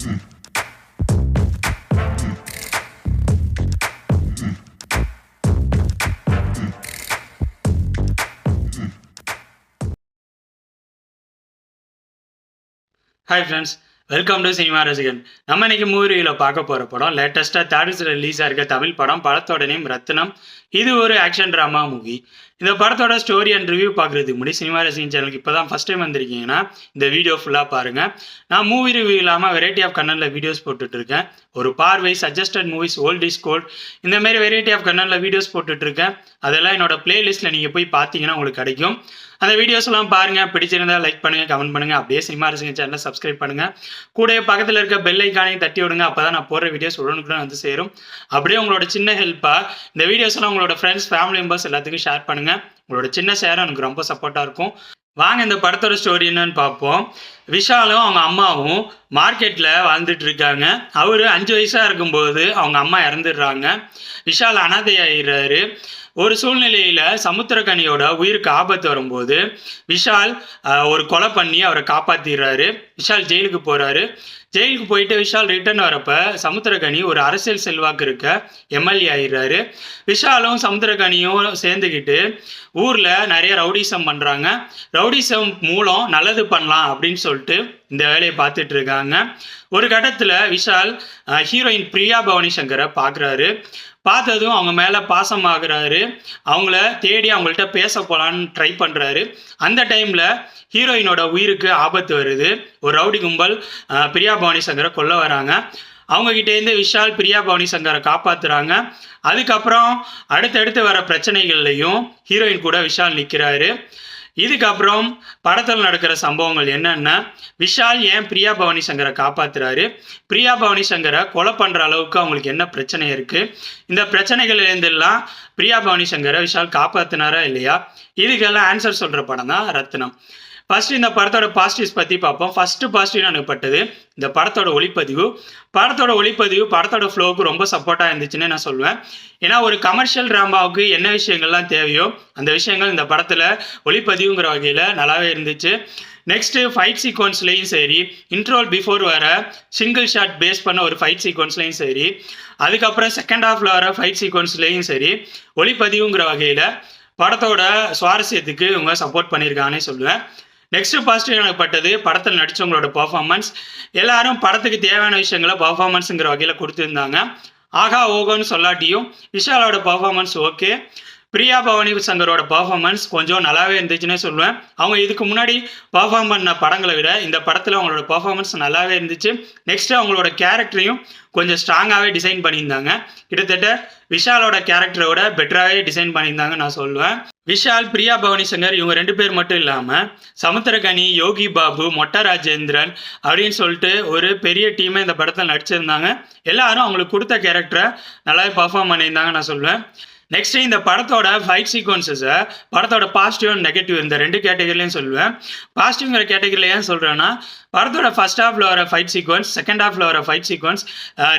Hi friends welcome to cinema Rasigan நம்ம இன்னைக்கு மூவியில் பார்க்க போகிற படம் லேட்டஸ்ட்டாக தேட்டர்ஸில் ரிலீஸாக இருக்க தமிழ் படம் படத்தோட நேம் ரத்னம் இது ஒரு ஆக்ஷன் ட்ராமா மூவி இந்த படத்தோட ஸ்டோரி அண்ட் ரிவ்யூ பார்க்குறதுக்கு முன்னாடி சினிமா ரசிகன் சேனலுக்கு இப்போ தான் ஃபஸ்ட் டைம் வந்திருக்கீங்கன்னா இந்த வீடியோ ஃபுல்லாக பாருங்கள் நான் மூவி ரிவ்யூ இல்லாமல் வெரைட்டி ஆஃப் கண்ணனில் வீடியோஸ் போட்டுட்ருக்கேன் ஒரு பார்வை suggested movies old is gold இந்த மாதிரி வெரைட்டி ஆஃப் கண்ணனில் வீடியோஸ் போட்டுட்ருக்கேன் அதெல்லாம் என்னோட பிளேலிஸ்ட்டில் நீங்கள் போய் பார்த்தீங்கன்னா உங்களுக்கு கிடைக்கும். அந்த வீடியோஸ்லாம் பாருங்கள் பிடிச்சிருந்தா லைக் பண்ணுங்கள் கமெண்ட் பண்ணுங்கள் அப்படியே சினிமா ரசிகன் சேனலை சப்ஸ்கிரைப் பண்ணுங்கள் கூட பக்கத்தில் இருக்க பெல் ஐக்கானையும் தட்டி விடுங்க. அப்போ தான் நான் போடுற வீடியோஸ் உடனுக்குடன் வந்து சேரும். அப்படியே உங்களோட சின்ன ஹெல்ப்பாக இந்த வீடியோஸ்லாம் உங்களோட ஃப்ரெண்ட்ஸ் ஃபேமிலி மெம்பர்ஸ் எல்லாத்துக்கும் ஷேர் பண்ணுங்கள் உங்களோட சின்ன ஷேர் எனக்கு ரொம்ப சப்போர்ட்டாக இருக்கும். வாங்க இந்த படத்தோட ஸ்டோரி என்னன்னு பார்ப்போம். விஷாலும் அவங்க அம்மாவும் மார்க்கெட்டில் வாழ்ந்துட்டு இருக்காங்க. அவர் அஞ்சு வயசாக இருக்கும்போது அவங்க அம்மா இறந்துடுறாங்க. விஷால் அனாதையாயிடுறாரு. ஒரு சூழ்நிலையில் சமுத்திரக்கனியோட உயிருக்கு ஆபத்து வரும்போது விஷால் ஒரு கொலை பண்ணி அவரை காப்பாற்றிடுறாரு விஷால் ஜெயிலுக்கு போகிறாரு ஜெயிலுக்கு போயிட்டு விஷால் ரிட்டர்ன் வரப்ப சமுத்திரகனி ஒரு அரசியல் செல்வாக்கு இருக்க எம்எல்ஏ ஆயிடுறாரு. விஷாலும் சமுத்திரகனியும் சேர்ந்துக்கிட்டு ஊரில் நிறைய ரவுடிசம் பண்ணுறாங்க ரவுடிசம் மூலம் நல்லது பண்ணலாம் அப்படின்னு சொல்லிட்டு இந்த வேலையை பார்த்துட்டு இருக்காங்க. ஒரு கட்டத்தில் விஷால் ஹீரோயின் பிரியா பவானி சங்கரை பார்க்குறாரு. பார்த்ததும் அவங்க மேலே பாசமாகறாரு. அவங்கள தேடி அவங்கள்ட்ட பேச போகலான்னு ட்ரை பண்ணுறாரு அந்த டைமில் ஹீரோயினோட உயிருக்கு ஆபத்து வருது. ஒரு ரவுடி கும்பல் பிரியா பவானி சங்கரை கொல்ல வராங்க. அவங்கக்கிட்டேருந்து விஷால் பிரியா பவானி சங்கரை காப்பாத்துறாங்க. அதுக்கப்புறம் அடுத்தடுத்து வர பிரச்சனைகள்லையும் ஹீரோயின் கூட விஷால் நிற்கிறாரு இதுக்கப்புறம் படத்தில் நடக்கிற சம்பவங்கள் என்னென்னா விஷால் ஏன் பிரியா பவானி சங்கரை காப்பாத்துறாரு? பிரியா பவானி சங்கரை கொலை பண்ணுற அளவுக்கு அவங்களுக்கு என்ன பிரச்சனை இருக்குது இந்த பிரச்சனைகள்லேருந்தெல்லாம் பிரியா பவானி சங்கரை விஷால் காப்பாத்தினாரா இல்லையா? இதுக்கெல்லாம் ஆன்சர் சொல்கிற படம் தான் ரத்னம். ஃபஸ்ட்டு இந்த படத்தோட பாசிட்டிவ்ஸ் பற்றி பார்ப்போம். ஃபஸ்ட்டு பாசிட்டிவ் அனுப்பப்பட்டது. இந்த படத்தோட ஒளிப்பதிவு. படத்தோட ஒளிப்பதிவு படத்தோட ஃப்ளோவுக்கு ரொம்ப சப்போர்ட்டாக இருந்துச்சுன்னு நான் சொல்லுவேன். ஏன்னா ஒரு கமர்ஷியல் ட்ராமாவுக்கு என்ன விஷயங்கள்லாம் தேவையோ அந்த விஷயங்கள் இந்த படத்தில் ஒளிப்பதிவுங்கிற வகையில் நல்லாவே இருந்துச்சு. நெக்ஸ்ட்டு ஃபைட் சீக்வன்ஸ்லேயும் சரி இன்ட்ரோல் பிஃபோர் வர சிங்கிள் ஷாட் பேஸ் பண்ண ஒரு ஃபைட் சீக்வன்ஸ்லேயும் சரி அதுக்கப்புறம் செகண்ட் ஹாஃபில் வர ஃபைட் சீக்வன்ஸ்லேயும் சரி ஒளிப்பதிவுங்கிற வகையில் படத்தோட சுவாரஸ்யத்துக்கு இவங்க சப்போர்ட் பண்ணியிருக்காங்கன்னே சொல்லுவேன். நெக்ஸ்ட் பாசிட்டிவ் எனக்கு பட்டது படத்தில் நடித்தவங்களோட பர்ஃபார்மன்ஸ் எல்லாரும் படத்துக்கு தேவையான விஷயங்களை பர்ஃபார்மன்ஸுங்கிற வகையில் கொடுத்துருந்தாங்க. ஆகா ஓகோன்னு சொல்லாட்டியும் விஷாலோட பர்ஃபார்மன்ஸ் ஓகே பிரியா பவானி சங்கரோட பர்ஃபார்மன்ஸ் கொஞ்சம் நல்லாவே இருந்துச்சுன்னே சொல்லுவேன். அவங்க இதுக்கு முன்னாடி பர்ஃபார்ம் பண்ண படங்களை விட இந்த படத்தில் அவங்களோட பர்ஃபார்மன்ஸ் நல்லாவே இருந்துச்சு. நெக்ஸ்ட் அவங்களோட கேரக்டரையும் கொஞ்சம் ஸ்ட்ராங்காகவே டிசைன் பண்ணியிருந்தாங்க. கிட்டத்தட்ட விஷாலோட கேரக்டரோட பெட்டராகவே டிசைன் பண்ணியிருந்தாங்க நான் சொல்லுவேன். விஷால் பிரியா பவானி சங்கர் இவங்க ரெண்டு பேர் மட்டும் இல்லாமல் சமுத்திரகனி யோகி பாபு மொட்டா ராஜேந்திரன் அப்படின்னு சொல்லிட்டு ஒரு பெரிய டீமே இந்த படத்தில் நடிச்சிருந்தாங்க. எல்லாரும் அவங்களுக்கு கொடுத்த கேரக்டரை நல்லாவே பர்ஃபார்ம் பண்ணியிருந்தாங்க நான் சொல்லுவேன். நெக்ஸ்ட் இந்த படத்தோட ஃபைட் சீக்வன்சஸை படத்தோட பாசிட்டிவ் அண்ட் நெகட்டிவ் இந்த ரெண்டு கேட்டகரிலையும் சொல்லுவேன். பாசிட்டிவ்ங்கிற கேட்டகரியில் ஏன் சொல்கிறேன்னா படத்தோட ஃபர்ஸ்ட் ஹாஃபில் வர ஃபைட் சீக்வன்ஸ் செகண்ட் ஹாஃபில் வர ஃபைட் சீக்வன்ஸ்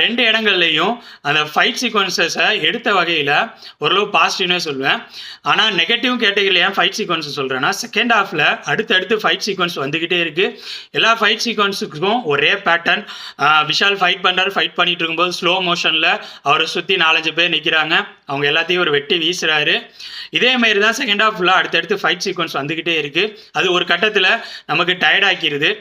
ரெண்டு இடங்கள்லையும் அந்த ஃபைட் சீக்வன்சஸை எடுத்த வகையில் ஓரளவு பாசிட்டிவ்னே சொல்லுவேன் ஆனால் நெகட்டிவ் கேட்டகரியில் ஏன் ஃபைட் சீக்வன்ஸ் சொல்கிறேன்னா செகண்ட் ஹாஃபில் அடுத்தடுத்து ஃபைட் சீக்வன்ஸ் வந்துக்கிட்டே இருக்குது எல்லா ஃபைட் சீக்வன்ஸுக்கும் ஒரே பேட்டர்ன் விஷால் ஃபைட் பண்ணுறாரு ஃபைட் பண்ணிட்டு இருக்கும்போது ஸ்லோ மோஷனில் அவரை சுற்றி நாலஞ்சு பேர் நிற்கிறாங்க அவங்க எல்லாத்தையும் ஒரு வெட்டி வீசுறாரு. இதே மாதிரி தான் செகண்ட் ஹாஃப் ஃபுல்லாக அடுத்தடுத்து ஃபைட் சீக்வன்ஸ் வந்துக்கிட்டே இருக்குது அது ஒரு கட்டத்தில் நமக்கு டயர்ட் ஆக்கிடுது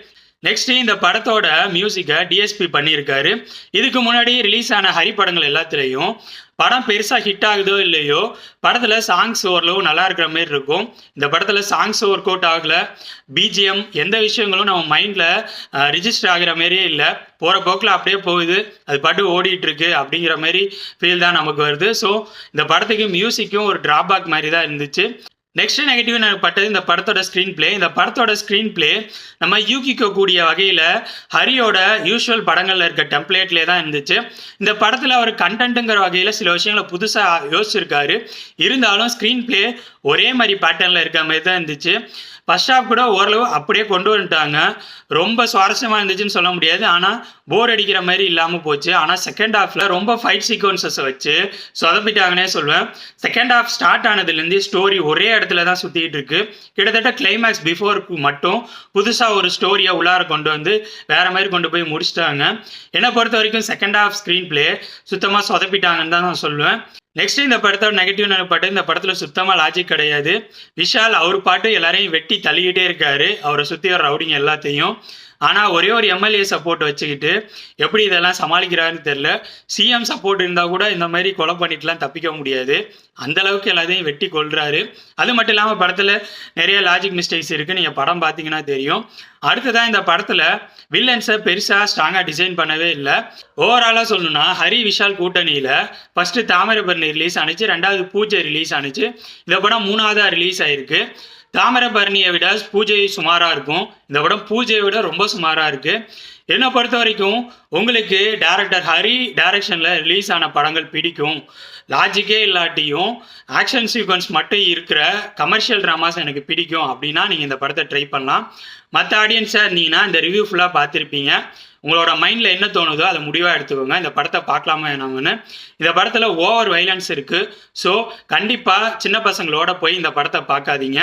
நெக்ஸ்ட் இந்த படத்தோட மியூசிக்கை டிஎஸ்பி பண்ணியிருக்காரு. இதுக்கு முன்னாடி ரிலீஸ் ஆன ஹரி படங்கள் எல்லாத்துலேயும் படம் பெருசாக ஹிட் ஆகுதோ இல்லையோ படத்தில் சாங்ஸ் ஓரளவு நல்லா இருக்கிற மாதிரி இருக்கும். இந்த படத்தில் சாங்ஸ் ஒர்க் அவுட் ஆகல. பிஜிஎம் எந்த விஷயங்களும் நம்ம மைண்டில் ரிஜிஸ்டர் ஆகிற மாதிரியே இல்லை. போகிற போக்கில் அப்படியே போகுது. அது பாட்டு ஓடிட்டு இருக்கு அப்படிங்கிற மாதிரி ஃபீல் தான் நமக்கு வருது. ஸோ இந்த படத்துக்கு மியூசிக்கும் ஒரு டிராபேக் மாதிரி தான் இருந்துச்சு. நெக்ஸ்ட் நெகட்டிவ் எனக்கு பட்டது இந்த படத்தோட ஸ்க்ரீன் பிளே இந்த படத்தோட ஸ்க்ரீன் பிளே நம்ம யூகிக்க கூடிய வகையில் ஹரியோட யூஷுவல் படங்களில் இருக்க டெம்ப்ளேட்லேயே தான் இருந்துச்சு. இந்த படத்தில் அவர் கண்டென்ட்டுங்கிற வகையில் சில விஷயங்களை புதுசாக யோசிச்சிருக்காரு. இருந்தாலும் ஸ்க்ரீன் பிளே ஒரே மாதிரி பேட்டர்னில் இருக்க மாதிரி தான் இருந்துச்சு. ஃபர்ஸ்ட் ஹாஃப் கூட ஓரளவு அப்படியே கொண்டு வந்துட்டாங்க. ரொம்ப சுவாரஸ்யமாக இருந்துச்சுன்னு சொல்ல முடியாது. ஆனால் போர் அடிக்கிற மாதிரி இல்லாமல் போச்சு. ஆனால் செகண்ட் ஹாஃபில் ரொம்ப ஃபைட் சீக்வன்சஸை வச்சு சொதப்பிட்டாங்கன்னே சொல்லுவேன் செகண்ட் ஹாஃப் ஸ்டார்ட் ஆனதுலேருந்து ஸ்டோரி ஒரே இடத்துல தான் சுற்றிட்டு இருக்கு. கிட்டத்தட்ட கிளைமேக்ஸ் பிஃபோருக்கு மட்டும் புதுசாக ஒரு ஸ்டோரியை உள்ளார கொண்டு வந்து வேற மாதிரி கொண்டு போய் முடிச்சிட்டாங்க. என்னை பொறுத்த வரைக்கும் செகண்ட் ஹாஃப் ஸ்க்ரீன் பிளே சுத்தமாக சொதப்பிட்டாங்கன்னு தான் நான் சொல்லுவேன். நெக்ஸ்ட் இந்த படத்தோட நெகட்டிவ் பாட்டு இந்த படத்துல சுத்தமா லாஜிக் கிடையாது. விஷால் அவர் பாட்டு எல்லாரையும் வெட்டி தள்ளிக்கிட்டே இருக்காரு. அவரை சுத்தி வர ரவுடிங்க எல்லாத்தையும். ஆனா ஒரே ஒரு எம்எல்ஏ சப்போர்ட் வச்சுக்கிட்டு எப்படி இதெல்லாம் சமாளிக்கிறாருன்னு தெரியல. சிஎம் சப்போர்ட் இருந்தா கூட இந்த மாதிரி கொலை பண்ணிட்டுலாம் தப்பிக்க முடியாது. அந்த அளவுக்கு எல்லாத்தையும் வெட்டி கொள்றாரு அது மட்டும் இல்லாம படத்துல நிறைய லாஜிக் மிஸ்டேக்ஸ் இருக்கு. நீங்க படம் பார்த்தீங்கன்னா தெரியும். அடுத்ததான் இந்த படத்துல வில்லன்ஸை பெருசாக ஸ்ட்ராங்காக டிசைன் பண்ணவே இல்லை. ஓவராலாக சொல்லணும்னா ஹரி விஷால் கூட்டணியில் ஃபஸ்ட்டு தாமிரபரணி ரிலீஸ் ஆனிச்சு ரெண்டாவது பூஜை ரிலீஸ் ஆனிச்சு இந்த படம் மூணாவதாக ரிலீஸ் ஆயிருக்கு. தாமிரபரணியை விட பூஜை சுமாராக இருக்கும். இந்த படம் பூஜையை விட ரொம்ப சுமாராக இருக்குது என்னை பொறுத்த வரைக்கும் உங்களுக்கு டேரக்டர் ஹரி டைரக்ஷனில் ரிலீஸ் ஆன படங்கள் பிடிக்கும். லாஜிக்கே இல்லாட்டியும் ஆக்ஷன் சீக்வன்ஸ் மட்டும் இருக்கிற கமர்ஷியல் ட்ராமாஸ் எனக்கு பிடிக்கும் அப்படின்னா நீங்கள் இந்த படத்தை ட்ரை பண்ணலாம். மற்ற ஆடியன்ஸாக இருந்தீங்கன்னா இந்த ரிவ்யூ ஃபுல்லாக பார்த்துருப்பீங்க. உங்களோட மைண்டில் என்ன தோணுதோ அதை முடிவாக எடுத்துக்கோங்க. இந்த படத்தை பார்க்கலாமா வேணாமனு இந்த படத்தில் ஓவர் வைலன்ஸ் இருக்குது ஸோ கண்டிப்பாக சின்ன பசங்களோட போய் இந்த படத்தை பார்க்காதீங்க.